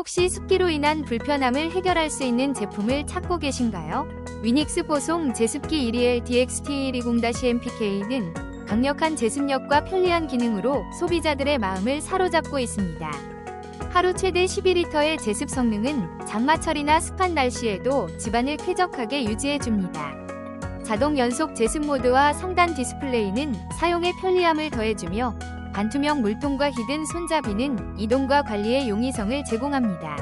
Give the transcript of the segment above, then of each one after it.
혹시 습기로 인한 불편함을 해결할 수 있는 제품을 찾고 계신가요? 위닉스 보송 제습기 1일 DXT120-MPK는 강력한 제습력과 편리한 기능으로 소비자들의 마음을 사로잡고 있습니다. 하루 최대 12리터의 제습 성능은 장마철이나 습한 날씨에도 집안을 쾌적하게 유지해줍니다. 자동 연속 제습 모드와 상단 디스플레이는 사용의 편리함을 더해주며 반투명 물통과 히든 손잡이는 이동과 관리의 용이성을 제공합니다.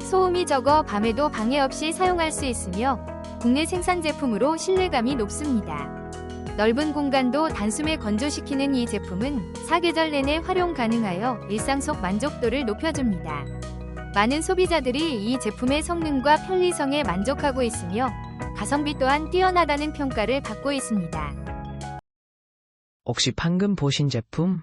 소음이 적어 밤에도 방해 없이 사용할 수 있으며 국내 생산 제품으로 신뢰감이 높습니다. 넓은 공간도 단숨에 건조시키는 이 제품은 사계절 내내 활용 가능하여 일상 속 만족도를 높여줍니다. 많은 소비자들이 이 제품의 성능과 편리성에 만족하고 있으며 가성비 또한 뛰어나다는 평가를 받고 있습니다. 혹시 방금 보신 제품